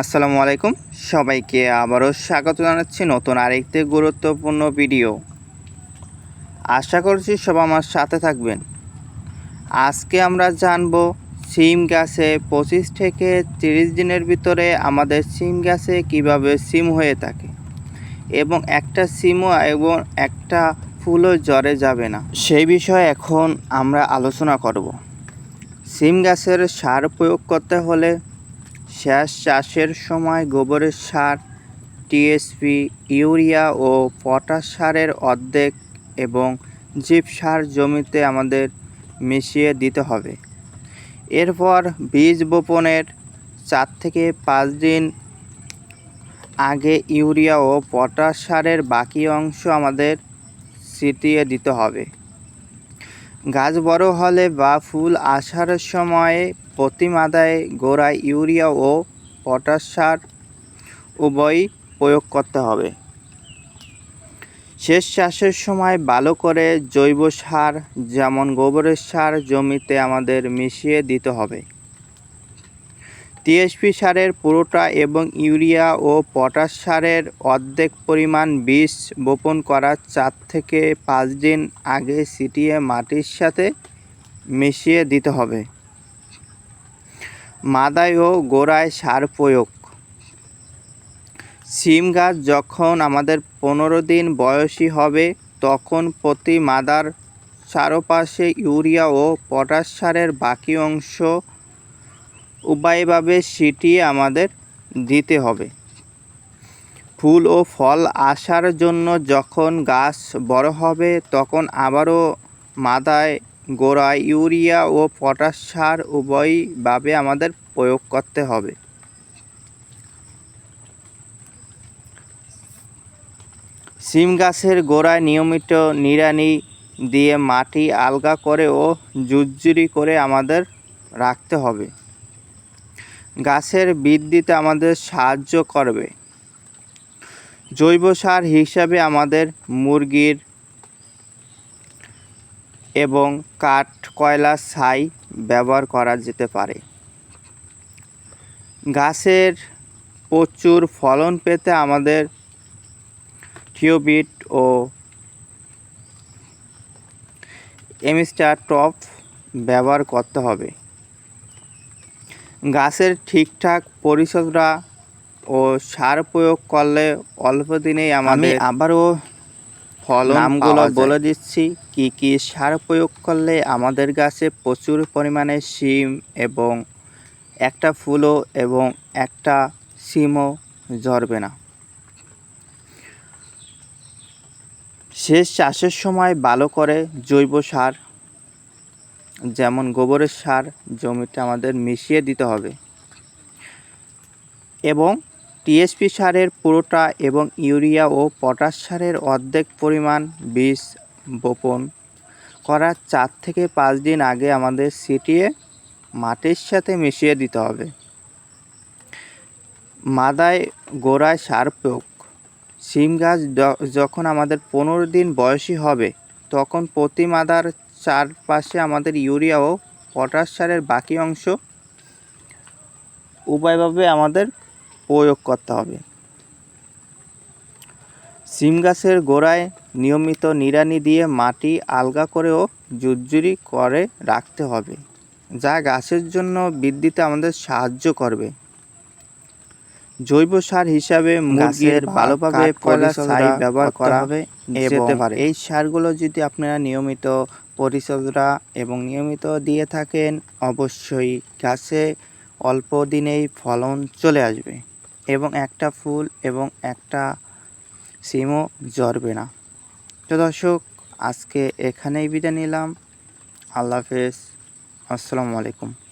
আসসালামু আলাইকুম। সবাইকে আবারও স্বাগত জানাচ্ছি নতুন আরেকটি গুরুত্বপূর্ণ ভিডিও। আশা করছি সব আমার সাথে থাকবেন। আজকে আমরা জানব সিম গাছে পঁচিশ থেকে তিরিশ দিনের ভিতরে আমাদের সিম গাছে কীভাবে সিম হয়ে থাকে এবং একটা সিমও এবং একটা ফুলও জ্বরে যাবে না। সেই বিষয়ে এখন আমরা আলোচনা করব। সিম গাছের সার প্রয়োগ করতে হলে শেষ চাষের সময় গোবরের সার, টিএসপি, ইউরিয়া ও পটাশ সারের অর্ধেক এবং জীব সার জমিতে আমাদের মিশিয়ে দিতে হবে। এরপর বীজ বপনের চার থেকে পাঁচ দিন আগে ইউরিয়া ও পটাশ সারের বাকি অংশ আমাদের ছিটিয়ে দিতে হবে। গাছ বড় হলে বা ফুল আসার সময় প্রতি মাদায় গোড়ায় ইউরিয়া ও পটাশ সার উভয়ই প্রয়োগ করতে হবে। শেষ চাষের সময় ভালো করে জৈব সার, যেমন গোবরের সার, জমিতে আমাদের মিশিয়ে দিতে হবে। টিএসপি সারের পুরোটা এবং ইউরিয়া ও পটাশ সারের অর্ধেক পরিমাণ বীজ বপন করার চার থেকে পাঁচ দিন আগে ছিটিয়ে মাটির সাথে মিশিয়ে দিতে হবে। মাদায় ও গোড়ায় সার প্রয়োগ। সিম গাছ যখন আমাদের পনেরো দিন বয়সী হবে, তখন প্রতি মাদার চারপাশে ইউরিয়া ও পটাশ সারের বাকি অংশ উভয়ভাবে ছিটিয়ে আমাদের দিতে হবে। ফুল ও ফল আসার জন্য যখন গাছ বড় হবে, তখন আবারও মাদায় গোড়ায় ইউরিয়া ও পটাশ সার উভয়ভাবে আমাদের প্রয়োগ করতে হবে। সিম গাছের গোড়ায় নিয়মিত নিড়ানি দিয়ে মাটি আলগা করে ও জুরজুরি করে আমাদের রাখতে হবে। গাছের বৃদ্ধিতে আমাদের সাহায্য করবে। জৈব সার হিসাবে আমাদের মুরগির এবং কাঠ, কয়লা, ছাই ব্যবহার করা যেতে পারে। গাছের প্রচুর ফলন পেতে আমাদের থিওবিট ও এমিস্টার টপ ব্যবহার করতে হবে। গাছের ঠিকঠাক পরিচর্যা ও সার প্রয়োগ করলে অল্প দিনেই আমাদের আবারও ফল নামগুলো বলে দিচ্ছি কি কি সার প্রয়োগ করলে আমাদের গাছে প্রচুর পরিমাণে শিম এবং একটা ফুলও এবং একটা সিমও ঝরবে না। শেষ চাষের সময় ভালো করে জৈব সার যেমন গোবরের সার জমিতে আমাদের মিশিয়ে দিতে হবে। এবং টিএসপি সারের পুরোটা এবং ইউরিয়া ও পটাশ সারের অর্ধেক পরিমাণ বীজ বপন করার চার থেকে পাঁচ দিন আগে আমাদের সিটিয়ে মাটির সাথে মিশিয়ে দিতে হবে। মাদায় গোড়ায় সার প্রয়োগ। সিম গাছ যখন আমাদের পনেরো দিন বয়সী হবে, তখন প্রতি মাদার চারপাশে আমাদের ইউরিয়া ও পটাশ সারের বাকি অংশ উভয়ভাবে আমাদের প্রয়োগ করতে হবে। সিম গাছের গোড়ায় নিয়মিত নিড়ানি দিয়ে মাটি আলগা করেও জুরজুরি করে রাখতে হবে যা গাছের জন্য বৃদ্ধিতে আমাদের সাহায্য করবে। জৈব সার হিসাবে মুরগির ভালোভাবে কয়লা ব্যবহার করা হবে এই সারগুলো যদি আপনারা নিয়মিত পরিচর্যা এবং নিয়মিত দিয়ে থাকেন, অবশ্যই গাছে অল্প দিনেই ফলন চলে আসবে এবং একটা ফুল এবং একটা সিমও জ্বরবে না। তো দর্শক, আজকে এখানেই বিদায় নিলাম। আল্লাহ হাফেজ। আসসালামু আলাইকুম।